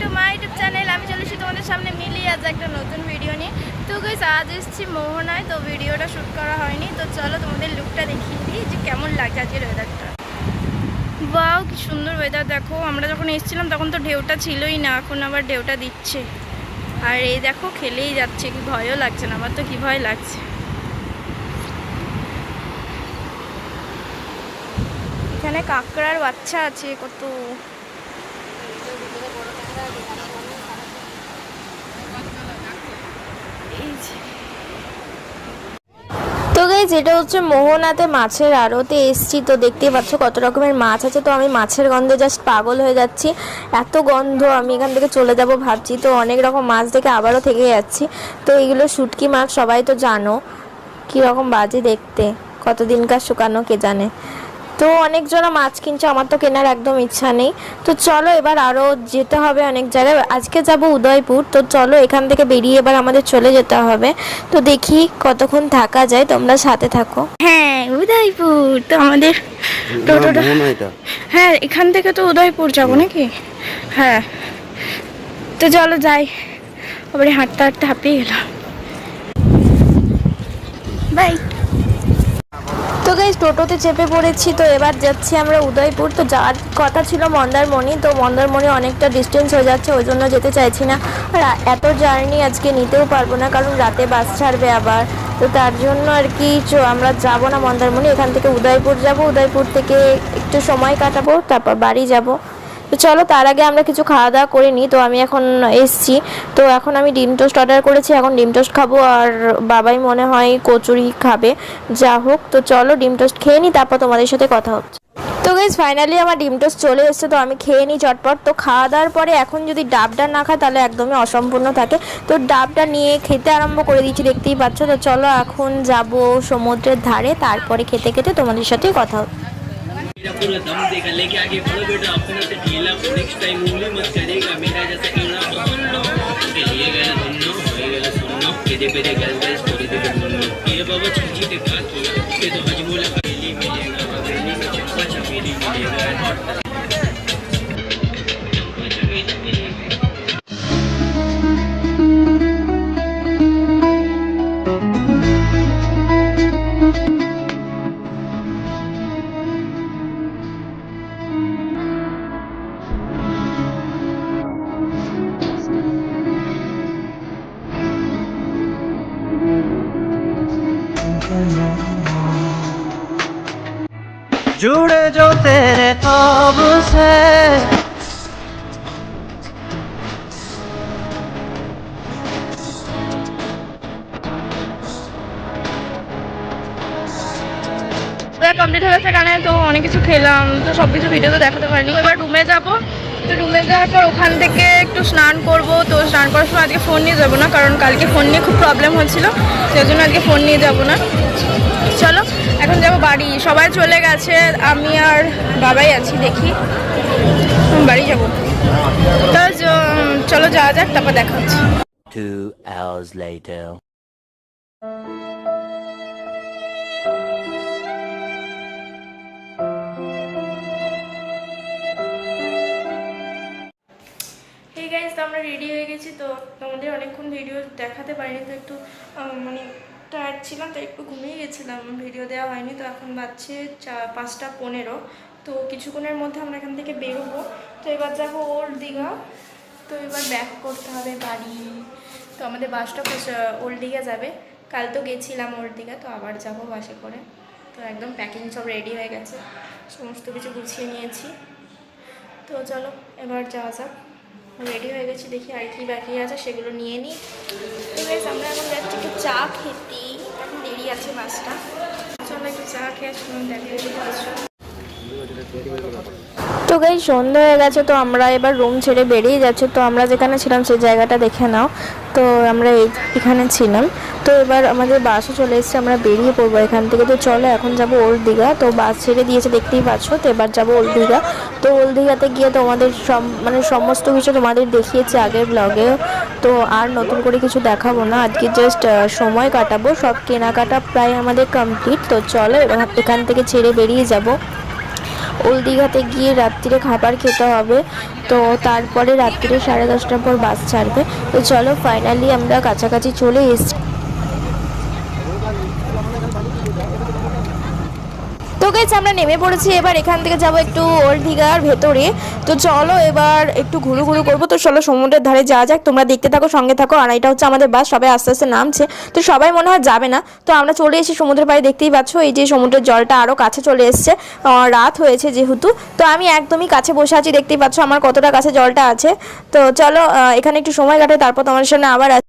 To my YouTube channel আমি চলে এসেছি তোমাদের সামনে মিলিয়ে আজ একটা নতুন ভিডিও নিয়ে। তো গাইস আজ এসেছি মোহনায়। তো ভিডিওটা শ্যুট করা হয়নি। তো চলো তোমাদের লুকটা দেখিয়ে দিই যে কেমন লাগছে আজকের ওয়েদারটা বাও কি সুন্দর ওয়েদার দেখো। আমরা যখন এসেছিলাম, তখন তো ঢেউটা ছিলই না। এখন আবার ঢেউটা দিচ্ছে। আর এই দেখো, খেলেই যাচ্ছে। কি ভয়ও লাগছে না। আমার তো কি ভয় লাগছে। এখানে কাঁকড়ার বাচ্চা আছে, কত। এটা হচ্ছে মোহনাতে মাছের আড়তে এসছি। তো দেখতেই পাচ্ছ কত রকমের মাছ আছে। তো আমি মাছের গন্ধে জাস্ট পাগল হয়ে যাচ্ছি। এত গন্ধ, আমি এখান থেকে চলে যাব ভাবছি। তো অনেক রকম মাছ দেখে আবারও থেকে যাচ্ছি। তো এইগুলো শুটকি মাছ, সবাই তো জানো। কী রকম বাজে দেখতে। কতদিনকার শুকানো কে জানে। তো অনেকজনা মাছ কিনছে আমার তো কেনার একদম ইচ্ছা নেই। তো চলো এবার আরও যেতে হবে অনেক জায়গায়। আজকে যাব উদয়পুর তো চলো এখান থেকে বেরিয়ে এবার আমাদের চলে যেতে হবে। তো দেখি কতক্ষণ থাকা যায় তোমরা সাথে থাকো। হ্যাঁ উদয়পুর তো আমাদের টোটোটা হ্যাঁ এখান থেকে তো উদয়পুর যাব নাকি? হ্যাঁ। তো চলো যাই। আবার হাঁটতে হাঁটতে হাঁপিয়ে গেলাম। বাই। গাইজ টোটোতে চেপে পড়েছি, তো এবার যাচ্ছি আমরা উদয়পুর। তো যাওয়ার কথা ছিল মন্দারমণি, তো মন্দারমণি অনেকটা ডিস্টেন্স হয়ে যাচ্ছে, ওই জন্য যেতে চাইছি না। আর এত জার্নি আজকে নিতেও পারব না, কারণ রাতে বাস ছাড়বে আবার। তো তার জন্য আর কি আমরা যাব না মন্দারমণি, এখান থেকে উদয়পুর যাব, উদয়পুর থেকে একটু সময় কাটাবো, তারপর বাড়ি যাব। চলো, তার আগে আমরা কিছু খাওয়া দাওয়া করে নিই। তো আমি এখন এসছি। তো এখন আমি ডিম টোস্ট অর্ডার করেছি। এখন ডিম টোস্ট খাব আর বাবাই মনে হয় কচুরি খাবে। যা হোক, তো চলো ডিম টোস্ট খেয়ে নিই, তারপর তোমাদের সাথে কথা হচ্ছে। তো গাইজ ফাইনালি আমার ডিম টোস্ট চলে এসছে। তো আমি খেয়ে নিই চটপট। তো খাওয়া দাওয়ার পরে এখন যদি ডাবটা না খায়, তাহলে একদমই অসম্পূর্ণ থাকে। তো ডাবটা নিয়ে খেতে আরম্ভ করে দিচ্ছি দেখতেই পাচ্ছ। তো চলো, এখন যাব সমুদ্রের ধারে। তারপরে খেতে খেতে তোমাদের সাথে কথা হচ্ছে। मेरा पूरा दम देगा लेके आगे बढ़ो बेटा अपने से ढीला नेक्स्ट टाइम उंगली मत करेगा, मेरा जैसा दे सुननो ये बाबा ते का किया? जुड़े जो तेरे ख्वाब से কমপ্লিট হয়ে গেছে কারণে তো অনেক কিছু খেলাম তো সব কিছু ভিডিও তো দেখাতে পারিনি এবার রুমে যাবো তো রুমে যাওয়ার পর ওখান থেকে একটু স্নান করব তো স্নান করার সময় আজকে ফোন নিয়ে যাবো না কারণ কালকে ফোন নিয়ে খুব প্রবলেম হচ্ছিল সেই জন্য আজকে ফোন নিয়ে যাবো না চলো এখন যাব বাড়ি। সবাই চলে গেছে আমি আর বাবাই আছি দেখি। এখন বাড়ি যাব। তো চলো যাওয়া যাক তারপর দেখা হচ্ছে। Two hours later. এই তো আমরা রেডি হয়ে গেছি তো তোমাদের অনেকক্ষণ ভিডিও দেখাতে পারিনি তো একটু মানে টায়ার্ড ছিলাম তো একটু ঘুমিয়ে গেছিলাম। ভিডিও দেওয়া হয়নি, তো এখন বাজছে চা, পাঁচটা পনেরো। তো কিছুক্ষণের মধ্যে আমরা এখান থেকে বেরোবো। তো এবার যাব ওল্ড দীঘা। তো এবার ব্যাক করতে হবে বাড়ি। তো আমাদের বাসটা ওল্ড দীঘা যাবে। কাল তো গেছিলাম ওল্ড দীঘা, তো আবার যাব বাসে করে। তো একদম প্যাকিং সব রেডি হয়ে গেছে। সমস্ত কিছু গুছিয়ে নিয়েছি। তো চলো, এবার যাওয়া যাক। রেডি হয়ে গেছি, দেখি আর কি বাকি আছে, সেগুলো নিয়ে নিই। তো আমরা এখন যাচ্ছি একটু চা খেতে। এখন দেরি আছে বাসটা। চলো একটু চা খেয়ে শুনুন দেখতে তো গাই সন্ধ্যা হয়ে গেছে, তো আমরা এবার রুম ছেড়ে বেরিয়ে যাচ্ছি। তো আমরা যেখানে ছিলাম সেই জায়গাটা দেখে নাও। তো আমরা এই এখানে ছিলাম। তো এবার আমাদের বাসও চলে এসেছে, আমরা বেরিয়ে পড়ব এখান থেকে। তো চলো, এখন যাব ওল্ড দীঘা। তো বাস ছেড়ে দিয়েছে, দেখতেই পাচ্ছ। তো এবার যাব ওল্ড দীঘা। তো ওল্ড দীঘাতে গিয়ে তোমাদের সব মানে সমস্ত কিছু তোমাদের দেখিয়েছি আগের ব্লগে তো আর নতুন করে কিছু দেখাবো না। আজকে জাস্ট সময় কাটাবো। সব কেনাকাটা প্রায় আমাদের কমপ্লিট তো চলো, এবার এখান থেকে ছেড়ে বেরিয়ে যাব। ওল দীঘাতে গিয়ে রাত্রিরে খাবার খেতে হবে। তো তারপরে রাত্রিরে সাড়ে দশটার পর বাস ছাড়বে। তো চলো ফাইনালি আমরা কাছাকাছি চলে এসেছি। গেছে আমরা নেমে পড়েছি। এবার এখান থেকে যাব একটু ওল্ড দীঘার ভেতরে। তো চলো এবার একটু ঘুরু ঘুরু করব। তো চলো সমুদ্রের ধারে যাওয়া যাক। তোমরা দেখতে থাকো, সঙ্গে থাকো। আর এটা হচ্ছে আমাদের বাস। সবাই আস্তে আস্তে নামছে। তো সবাই মনে হয় যাবে না। তো আমরা চলে এসেছি সমুদ্রের পাড়ে। দেখতেই পাচ্ছ, এই যে সমুদ্রের জলটা আরও কাছে চলে এসছে। রাত হয়েছে যেহেতু। তো আমি একদমই কাছে বসে আছি। দেখতেই পাচ্ছ, আমার কতটা কাছে জলটা আছে। তো চলো এখানে একটু সময় কাটে তারপর তোমার সামনে আবার আসি।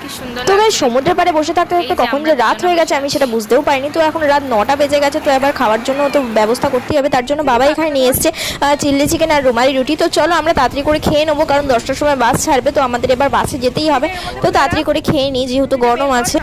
কি সুন্দর তো গাইস সমুদ্রের পাড়ে বসে থাকতে থাকতে কখন যে রাত হয়ে গেছে আমি সেটা বুঝতেও পারিনি। তো এখন রাত নটা বেজে গেছে তো এবার খাওয়ার জন্য তো ব্যবস্থা করতেই হবে। তার জন্য বাবা এখানে নিয়ে এসছে চিল্লি চিকেন আর রুমালি রুটি। তো চলো আমরা তাড়াতাড়ি করে খেয়ে নেব কারণ দশটার সময় বাস ছাড়বে তো আমাদের এবার বাসে যেতেই হবে। তো তাড়াতাড়ি করে খেয়ে নিই যেহেতু গরম আছে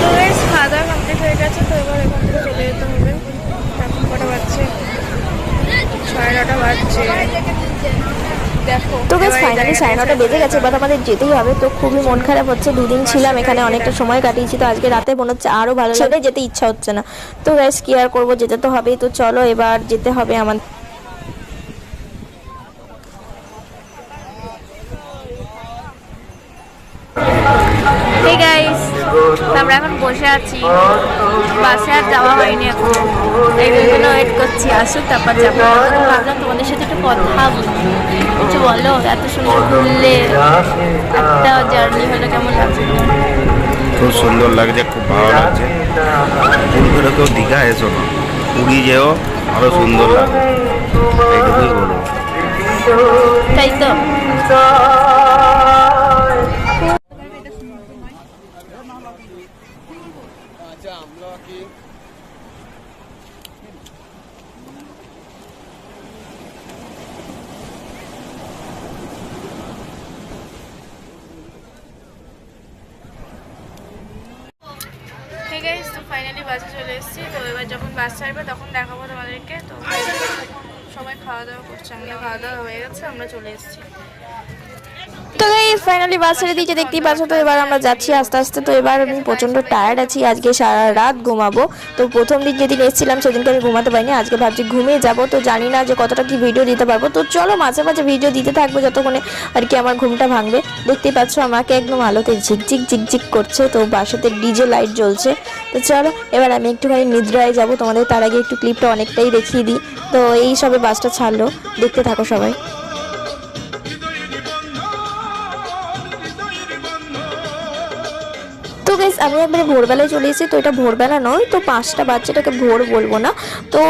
তো গাইস খাওয়া দাওয়া কমপ্লিট হয়ে গেছে তো এবার এখান থেকে চলে যেতে হবে এখন কটা বাজছে সাড়ে নটা বাজছে দেখো তো বেশ নটা বেজে গেছে এবার আমাদের যেতেই হবে। তো খুবই মন খারাপ হচ্ছে দুদিন ছিলাম এখানে অনেকটা সময় কাটিয়েছি তো আজকে রাতে মনে হচ্ছে আরও ভালো লাগে যেতে ইচ্ছা হচ্ছে না। তো ব্যাস কি আর করব যেতে তো হবেই তো চলো এবার যেতে হবে আমাদের হে গাইস আমরা এখন বসে আছি। বাসে আর যাওয়া হয়নি এখন। এই জন্য ওয়েট করছি আসুক তারপর যাব। ভাবলাম তোমাদের সাথে একটু কথা বলি। কিছু বলো এত সুন্দর ঘুরলে একটা জার্নি হলো কেমন লাগছে? খুব সুন্দর লাগছে খুব ভালো লাগছে। করে কেউ দীঘা এসো না। পুরী যেও আরও সুন্দর লাগবে। এইটুকুই বলব। তাই তো। আছে তো ফাইনালি বাসে চলে এসেছি। তো এবার যখন বাস ছাড়বে, তখন দেখাবো তোমাদেরকে। তো সবাই খাওয়া দাওয়া করছে আমরা খাওয়া দাওয়া হয়ে গেছে, আমরা চলে এসেছি। তো গাইস ফাইনালি বাস ছেড়ে দিয়েছে দেখতেই পাচ্ছ তো এবার আমরা যাচ্ছি আস্তে আস্তে। তো এবার আমি প্রচণ্ড টায়ার্ড আছি, আজকে সারা রাত ঘুমাবো। তো প্রথম দিন যেদিন এসেছিলাম সেদিনকে আমি ঘুমাতে পারিনি, আজকে ভাবছি ঘুমিয়ে যাব, তো জানি না যে কতটা কি ভিডিও দিতে পারব। তো চলো মাঝে মাঝে ভিডিও দিতে থাকব যতক্ষণে আর কি আমার ঘুমটা ভাঙবে। দেখতেই পাচ্ছ আমাকে একদম আলোতে ঝিকঝিক ঝিকঝিক করছে, তো বাসাতে ডিজে লাইট জ্বলছে। তো চলো এবার আমি একটুখানি নিদ্রায় যাব, তোমাদের তার আগে একটু ক্লিপটা অনেকটাই দেখিয়ে দিই। তো এই সবে বাসটা ছাড়লো, দেখতে থাকো সবাই। তো বেশ আমি একবারে ভোরবেলায় চলে এসেছি, তো এটা ভোরবেলা নয়, তো পাঁচটা বাচ্চাটাকে ভোর বলব না। তো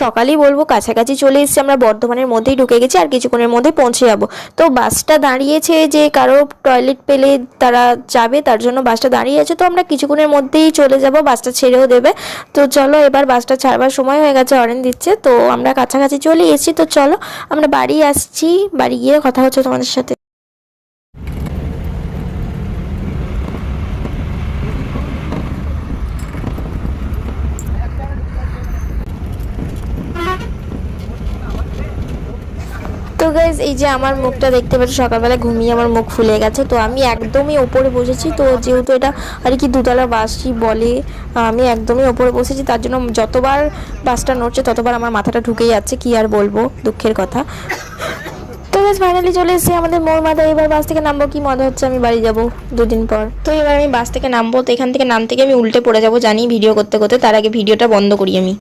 সকালেই বলব, কাছাকাছি চলে এসেছি, আমরা বর্ধমানের মধ্যেই ঢুকে গেছি, আর কিছুক্ষণের মধ্যে পৌঁছে যাব। তো বাসটা দাঁড়িয়েছে যে কারও টয়লেট পেলে তারা যাবে, তার জন্য বাসটা দাঁড়িয়ে আছে, তো আমরা কিছুক্ষণের মধ্যেই চলে যাব, বাসটা ছেড়েও দেবে। তো চলো, এবার বাসটা ছাড়বার সময় হয়ে গেছে, অরেন দিচ্ছে, তো আমরা কাছাকাছি চলে এসেছি, তো চলো, আমরা বাড়ি আসছি, বাড়ি গিয়ে কথা হচ্ছে তোমাদের সাথে। গাইজ এই যে আমার মুখটা দেখতে পাচ্ছ, সকালবেলা ঘুমিয়ে আমার মুখ ফুলে গেছে, তো আমি একদমই ওপরে বসেছি, তো যেহেতু এটা আর কি দুতলা বাসই বলে, আমি একদমই ওপরে বসেছি, তার জন্য যতবার বাসটা নড়ছে, ততবার আমার মাথাটা ঢুকে যাচ্ছে, কি আর বলব, দুঃখের কথা। তো ফাইনালি চলে এসেছি আমাদের মোর মাথা এবার বাস থেকে নামবো, কি মজা হচ্ছে, আমি বাড়ি যাব দুদিন পর। তো এবার আমি বাস থেকে নামবো, তো এখান থেকে নাম থেকে আমি উল্টে পড়ে যাব, জানি ভিডিও করতে করতে, তার আগে ভিডিওটা বন্ধ করি আমি।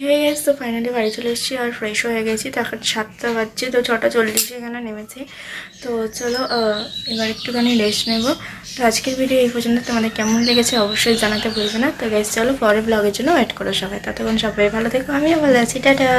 হয়ে গেছে তো ফাইনালি বাড়ি চলে এসেছি আর ফ্রেশ হয়ে গেছি। তখন সাতটা বাজছে, তো ছটা চল্লিশে এখানে নেমেছি। তো চলো এবার একটুখানি রেস্ট নেব। তো আজকের ভিডিও এই পর্যন্ত। তোমাদের কেমন লেগেছে অবশ্যই জানাতে ভুলবে না। তো গেছে চলো পরে ব্লগের জন্য ওয়েট করো সবাই। ততক্ষণ সবাই ভালো থেকো, আমিও ভালো আছি। টাটা!